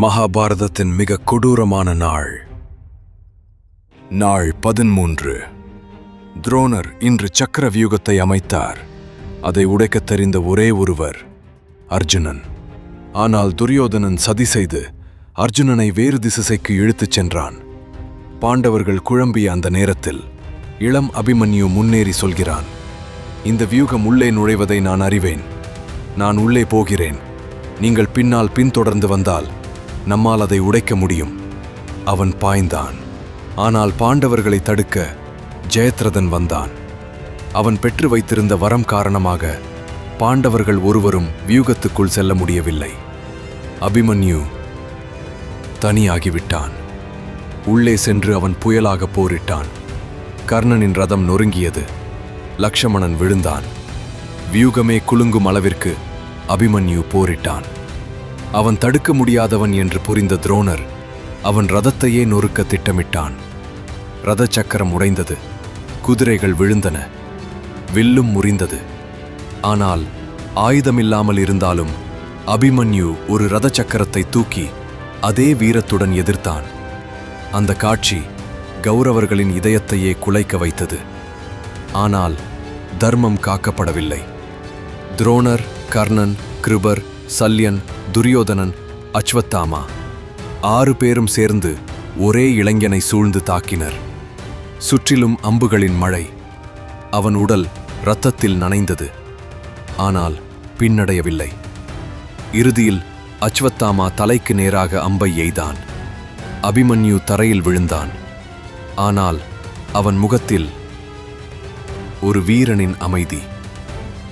மகாபாரதத்தின் மிக கொடூரமான நாள். நாள் பதிமூன்று. துரோணர் இன்று சக்கர வியூகத்தை அமைத்தார். அதை உடைக்கத் தெரிந்த ஒரே ஒருவர் அர்ஜுனன். ஆனால் துரியோதனன் சதி செய்து அர்ஜுனனை வேறு திசைக்கு இழுத்துச் சென்றான். பாண்டவர்கள் குழம்பிய அந்த நேரத்தில் இளம் அபிமன்யு முன்னேறி சொல்கிறான் இந்த வியூகம் உள்ளே நுழைவதை நான் அறிவேன். நான் உள்ளே போகிறேன். நீங்கள் பின்னால் பின்தொடர்ந்து வந்தால் நம்மால் அதை உடைக்க முடியும். அவன் பாய்ந்தான். ஆனால் பாண்டவர்களை தடுக்க ஜெயத்ரதன் வந்தான். அவன் பெற்று வைத்திருந்த வரம் காரணமாக பாண்டவர்கள் ஒருவரும் வியூகத்துக்குள் செல்ல முடியவில்லை. அபிமன்யு தனியாகிவிட்டான். உள்ளே சென்று அவன் புயலாக போரிட்டான். கர்ணனின் ரதம் நொறுங்கியது. லக்ஷ்மணன் விழுந்தான். வியூகமே குலுங்கும் அளவிற்கு அபிமன்யு போரிட்டான். அவன் தடுக்க முடியாதவன் என்று புரிந்த துரோணர் அவன் ரதத்தையே நொறுக்க திட்டமிட்டான். ரத சக்கரம் உடைந்தது. குதிரைகள் விழுந்தன. வில்லும் முறிந்தது. ஆனால் ஆயுதமில்லாமல் இருந்தாலும் அபிமன்யு ஒரு ரத சக்கரத்தை தூக்கி அதே வீரத்துடன் எதிர்த்தான். அந்த காட்சி கௌரவர்களின் இதயத்தையே குலைக்க வைத்தது. ஆனால் தர்மம் காக்கப்படவில்லை. துரோணர் கர்ணன் கிருபர் சல்யன் துரியோதனன் அச்வத்தாமா ஆறு பேரும் சேர்ந்து ஒரே இளைஞனை சூழ்ந்து தாக்கினர். சுற்றிலும் அம்புகளின் மழை. அவன் உடல் இரத்தத்தில் நனைந்தது. ஆனால் பின்னடையவில்லை. இறுதியில் அச்வத்தாமா தலைக்கு நேராக அம்பை எய்தான். அபிமன்யு தரையில் விழுந்தான். ஆனால் அவன் முகத்தில் ஒரு வீரனின் அமைதி.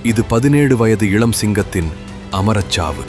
இது பதினேழு வயது இளம் சிங்கத்தின் அமரச்சாவு.